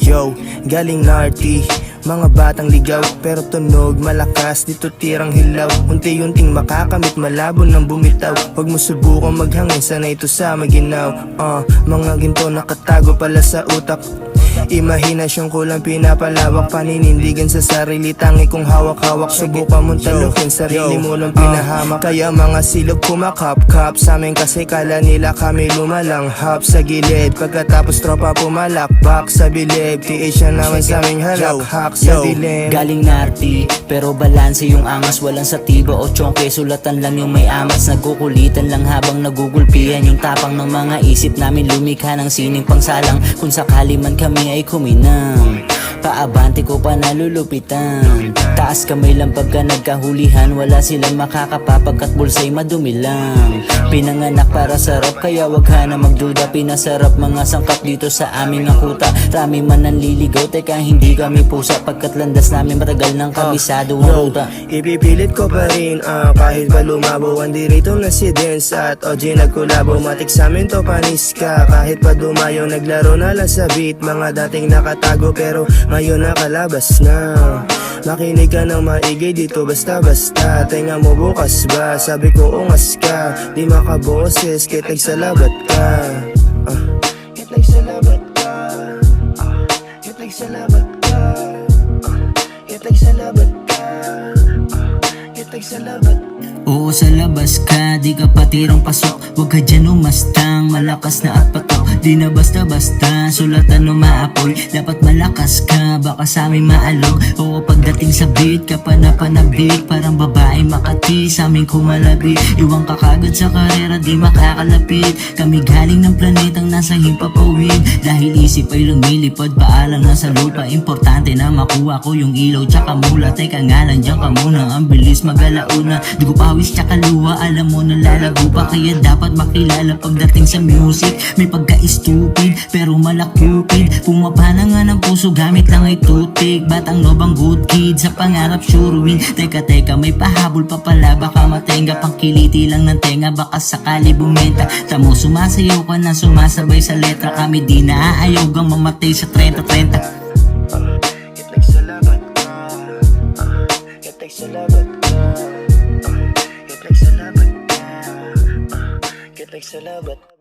Yo, galing narty mga batang ligaw pero tunog malakas dito tirang hilaw. Unti-unting makakamit malabo ng bumitaw. Huwag mo subukang maghangin sana ito sa maginaw. Uh, Mga ginto nakatago pala sa utak Imahinasyong kulang pinapalawak Paninindigan sa sarili Tangi kong hawak-hawak. Subukan mong talukin Sarili mo lang pinahamak. Kaya mga silog kumakap-kap Sa amin kasi kala nila kami lumalanghap. Sa gilid Pagkatapos tropa pumalakpak Sa bilib Tiis siya naman sa aming halakhak. Sa dilim. Galing narty, pero balanse yung angas Walang satiba o tsongke, sulatan lang yung may amas Nagkukulitan lang habang nagugulpihan Yung tapang ng mga isip namin. Lumikha ng sining pangsalang Kung sakali man kami ay kuminang Paabante ko pa nalulupitan. Taas kamay lang pagka nagkahulihan. Wala silang makakapapagkat bulsa'y madumi lang. Pinanganak para sarap kaya wag ka na magduda. Pinasarap mga sangkap dito sa aming akuta. Rami man nanliligaw teka hindi kami pusa. Pagkat landas namin matagal ng kabisado ang ruta. Ipipilit ko pa rin ah, Kahit ba lumabo Andi rito na si Dance at OG nagkulabo Matik sa amin to panis ka. Kahit pa dumayo Naglaro na lang sa beat. Mga dating nakatago Pero ngayon nakalabas na. Makinig ka ng maigay dito basta-basta. Tenga mo bukas ba? Sabi ko ungas ka. Di makaboses kahit nagsalabat ka. Ah, Kahit nagsalabat ka. Ah, Kahit nagsalabat ka. Ah, Kahit nagsalabat ka. Ah, Kahit nagsalabat ka. Oo sa labas ka, di ka patirang pasok. Huwag ka dyan umastang, malakas na at patok Di na basta-basta, sulatan o maapoy. Dapat malakas ka, baka sa amin maalog. Oo pagdating sa beat, ka pa napanabik Parang babae makati, sa amin kumalabi Iwang ka kagad sa karera, di makakalapit. Kami galing ng planetang nasa himpapawid. Dahil isip ay lumilipad, paalam na sa lupa. Importante na makuha ko yung ilaw tsaka mula. Teka nga lang dyan ka muna, ang bilis magalauna. Dugo pawis tsaka luha, alam mo na lalago pa. Kaya dapat makilala pagdating sa music. May pagka-stupid, pero malakupid Pumapana nga ng puso, gamit lang ay tutik Batang lobang good kid, sa pangarap sure win. Teka teka, may pahabol pa pala. Baka matenga, pang kiliti lang ng tenga. Baka sakali bumenta. Tamo sumasayaw ka na sumasabay sa letra. Kami di naaayaw gang mamatay sa 30-30 Kahit nagsalabat ka ah, Kahit nagsalabat ka ka ah, Kahit nagsalabat ka